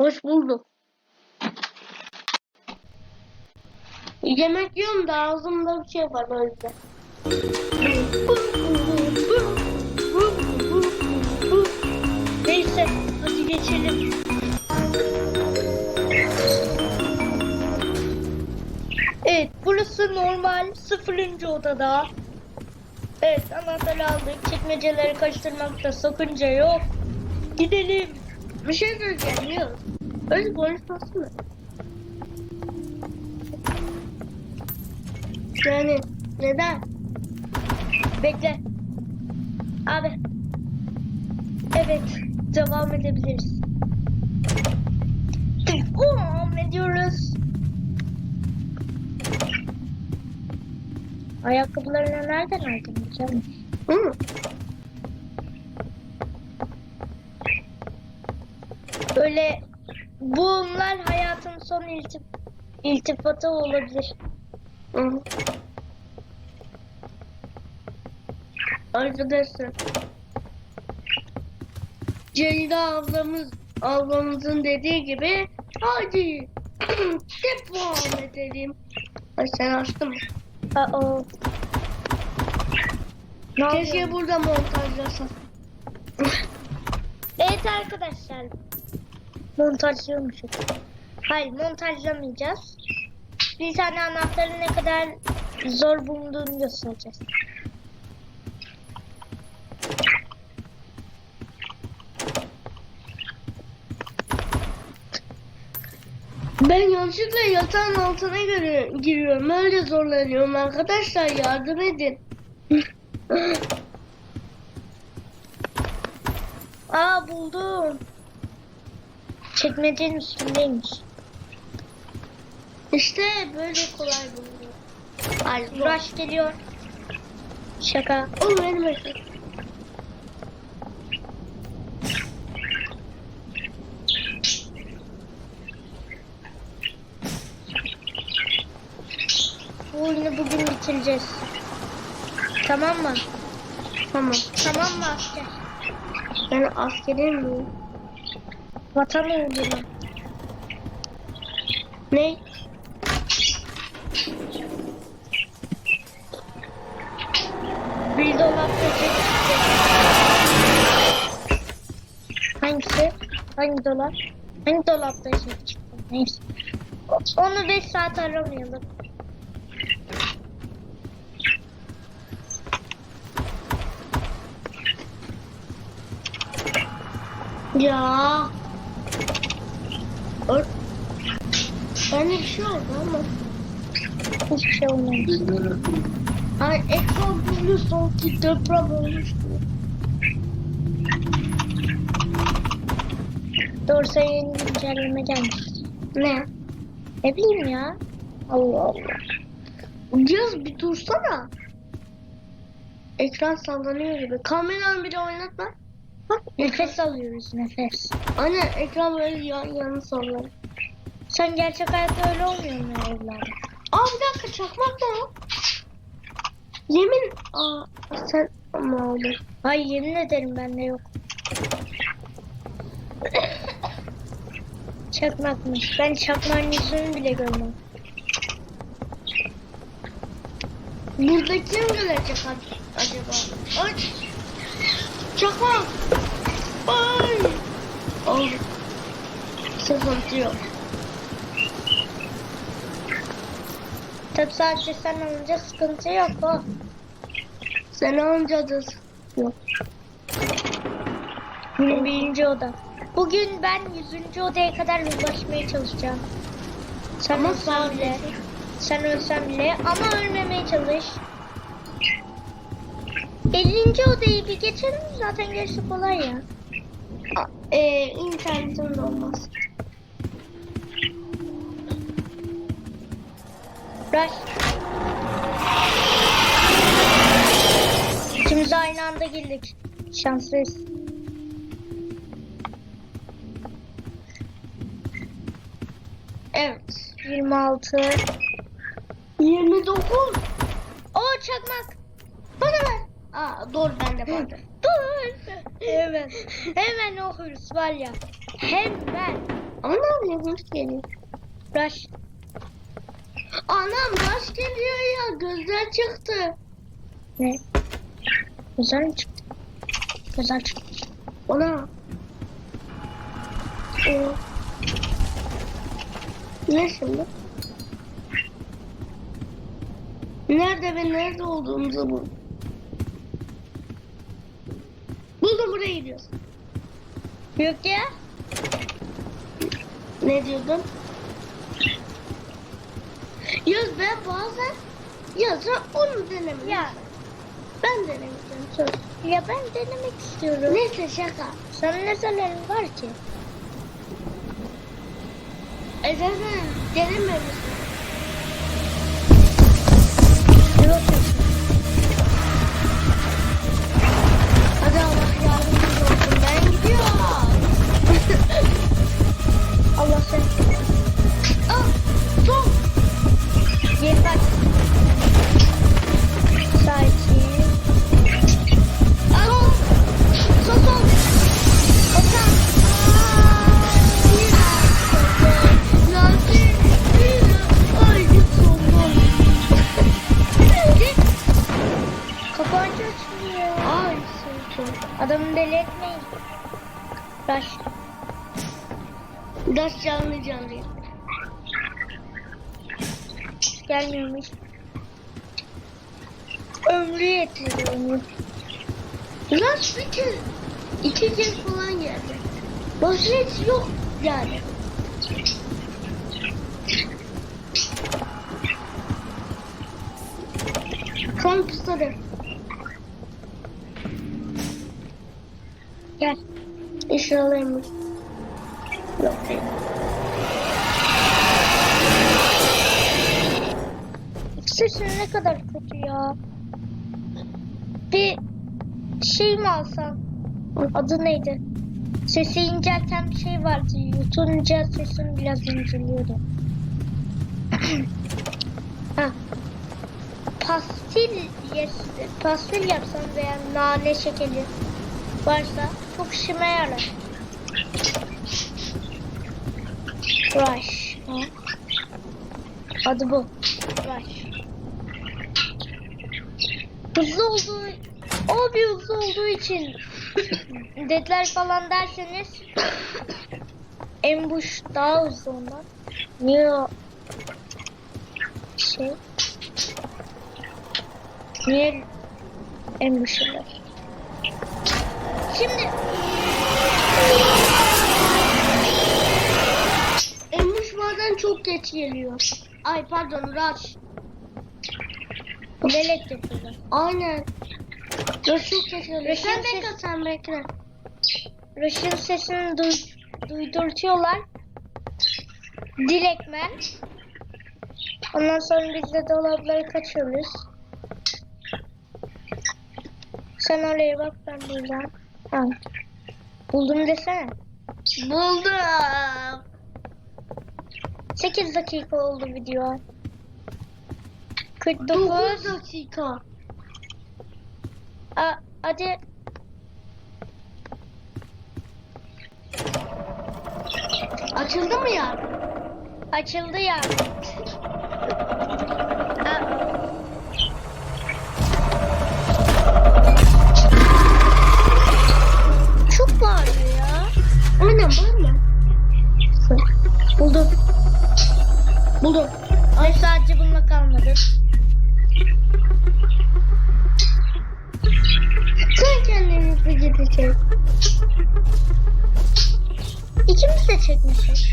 Hoş bulduk. Yemek yiyorum da ağzımda bir şey var o yüzden. Neyse hadi geçelim. Evet burası normal sıfırıncı odada. Evet anahtarı aldık. Çekmeceleri karıştırmakta sakınca yok. Gidelim. Bir şey söyleyeceğim yok. Öyle konuşması mı? Yani neden? Bekle. Abi. Evet. Devam edebiliriz. Devam ediyoruz. Ayakkabılarını nereden aldın canım? Hı. Böyle bunlar hayatın son iltif iltifatı olabilir. Hı. Arkadaşlar Ceyda ablamız ablamızın dediği gibi hadi devam edelim. Ay sen açtın mı? Aa. Keşke burada montajlasan. evet arkadaşlar. Montajlıyormuşuz. Hayır montajlamayacağız. Bir tane anahtarın ne kadar zor bulunduğunu göstereceğiz. Ben yanlışlıkla yatağın altına giriyorum. Öyle zorlanıyorum arkadaşlar yardım edin. Aa buldum. Çekmecenin üstündeymiş. İşte böyle kolay bulunuyor. Ay Rush geliyor. Şaka. O benim eşim. Bu oyunu bugün bitireceğiz. Tamam mı? Tamam. Tamam mı asker? Ben askerim miyim? Vatan uğruna. Ne? Bir dolap çek. Hangisi? Hangi dolap? Hangi dolapta şey çıktı? Neyse. Onu 5 saat aramayalım. Ya. Ör- Bende bir şey oldu ama. Hiçbir şey olmamış. Ay ekran bugün son ki deprem olmuştu. Doğrusu yeni güncelleme gelmiş. Ne? Ne bileyim ya. Allah Allah. Biraz bir dursana. Ekran sallanıyor gibi. Kameranı bile oynatma. Nefes alıyoruz nefes. Anne ekran böyle yan yana sallanıyor. Sen gerçek hayatta öyle olmuyor mu evladım? Aa bir dakika çakmak o? Yemin... Aa sen ama olur. Hayır yemin ederim bende yok. Çakmakmış. Ben çakmağın yüzünü bile görmem. Burada kim gelecek ac- acaba? Ay! Çakmak! Ay! Sıkıntı yok. Tabii sadece sen olunca sıkıntı yok o. Sen olunca da sıkıntı yok. Benim birinci oda. Bugün ben yüzüncü odaya kadar ulaşmaya çalışacağım. Sen ama ölsen bile. Sen ölsen bile ama ölmemeye çalış. 50. odayı bir geçelim zaten gerisi kolay ya. Eee internetim de olmaz. Rush. İkimiz aynı anda girdik. Şanslıyız. Evet. 26. 29. O çakmak. Bana ver. Aa doğru bende vardı. Dur hemen. Hemen o hırs var ya. Hemen. Ama ne? Hoş geliyor. Rush. Anam baş geliyor ya. Gözler çıktı. Ne? Güzel mi çıktı? Güzel çıktı. Ona. O. Ne şimdi? Nerede ve nerede olduğumuzu bul. Buldum buraya gidiyoruz. Yok ya. Ne diyordun? Yaz ben bazen yazı onu denemek. Ya. Ben denemeyeceğim söz. Ya ben denemek istiyorum. Neyse şaka. Sana ne zararın var ki? E zaten denememişsin. Ne bakıyorsun? Kapanca açılıyor. Deli etmeyin. Rush. Ders canlı canlı. Gelmiyormuş. Ömrü yetmedi. Ders bir kez, iki kez falan geldi. Hiç yok yani. Son pistolet. Gel. İnşallahmış. Yok. Sesin ne kadar kötü ya. Bir şey mi alsan? Adı neydi? Sesi incelten bir şey vardı. Yutunca sesin biraz inceliyordu. ha. Pastil yes, pastil yapsan veya nane şekeri varsa çok işime yarar. Rush. Ha. Adı bu. Rush. Hızlı olduğu, o bir hızlı olduğu için dediler falan derseniz Embush daha hızlı ondan. Niye şey? Niye Embush'lar? Şimdi Emmuş bazen çok geç geliyor. Ay pardon Rush. lelet yapıyorlar. Aynen. Geliyor. Rush'ın Sen ses- bekle sen bekle. Rush'ın sesini duy, duydurtuyorlar. Dilekmen. Ondan sonra biz de dolapları kaçıyoruz. Sen oraya bak ben buradan. Buldum desene. Buldum. 8 dakika oldu video. 49. 9 dakika. A, hadi. Açıldı mı ya? Açıldı ya. Aynen bağırma. Buldum. Buldum. Ay sadece bununla kalmadı. Sen kendini bir gidi çek. İkimiz de çekmişiz.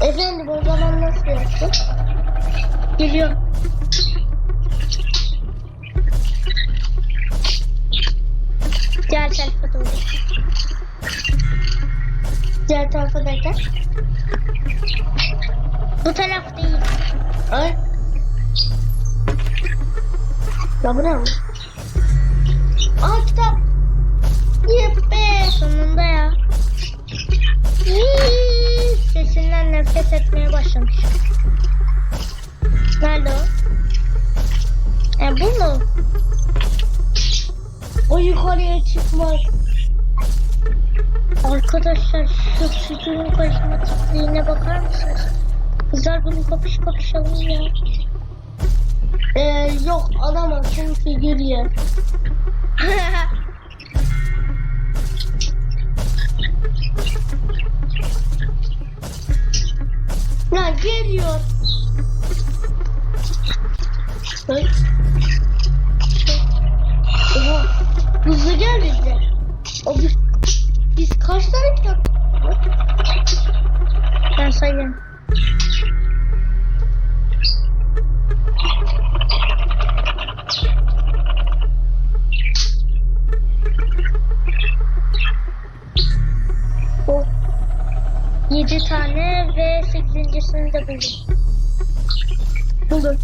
Efendim o zaman nasıl yaptın? Geliyorum. Diğer tarafa doğru. Diğer tarafa derken? Bu taraf değil. Ay. Ya bu ne? Aa kitap. Yepbe. Sonunda ya. Hii, Sesinden nefret etmeye başlamış. Nerede o? E bu mu? Yukarıya çıkmak. Arkadaşlar şu sütünün karizmatikliğine bakar mısınız? Kızlar bunu kapış kapışalım ya. Ee, yok alamaz çünkü geliyor. Ya geliyor. Hey. Hızlı gel bize. O biz, biz kaç tane kitap? Ben sayayım. O yedi tane ve sekizincisini de buldum. Buldum.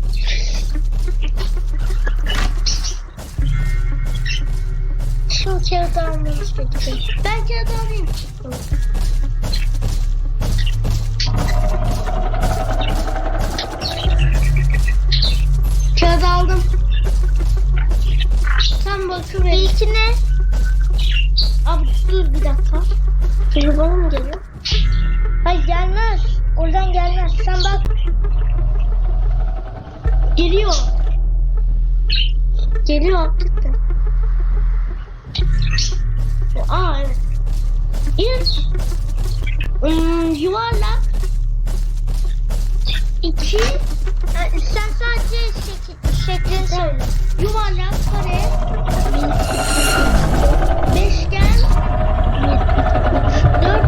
Şimdi kağıdı almamız gerekiyor. Ben kağıdı alayım. İlk ım, yuvarlak. İki Ha, sen sadece şekil, şeklini söyle. yuvarlak kare. Beşgen. Dörtgen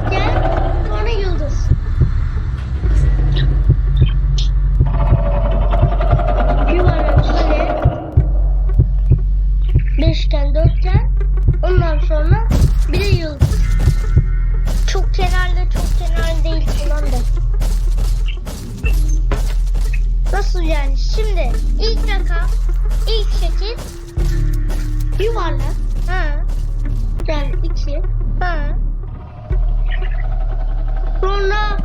iki ha. sonra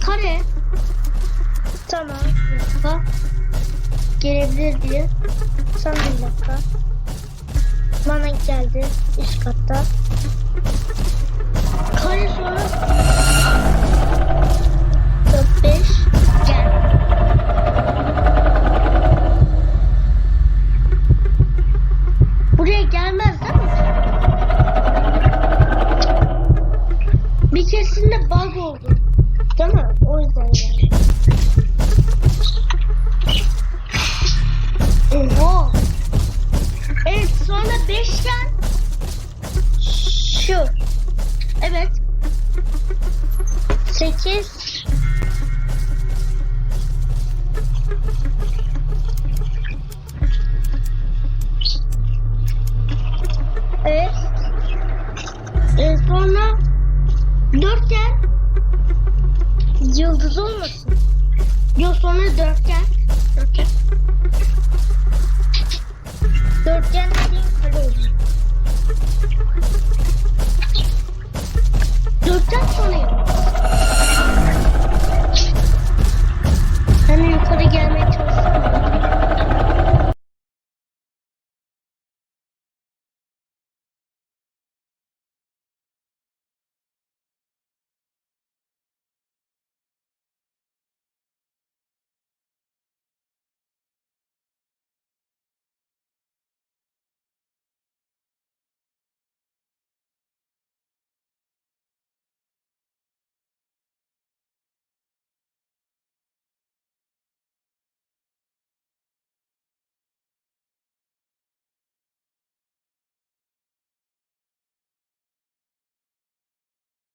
kare Tamam. Dakika. Gelebilir diye. Son bir dakika. Bana geldi üst katta. Sonra dörtgen. Dörtgen. Dörtgen dediğin kare olur. Dörtten sonra yıldız. Hani yukarı gelmeye çalışsana.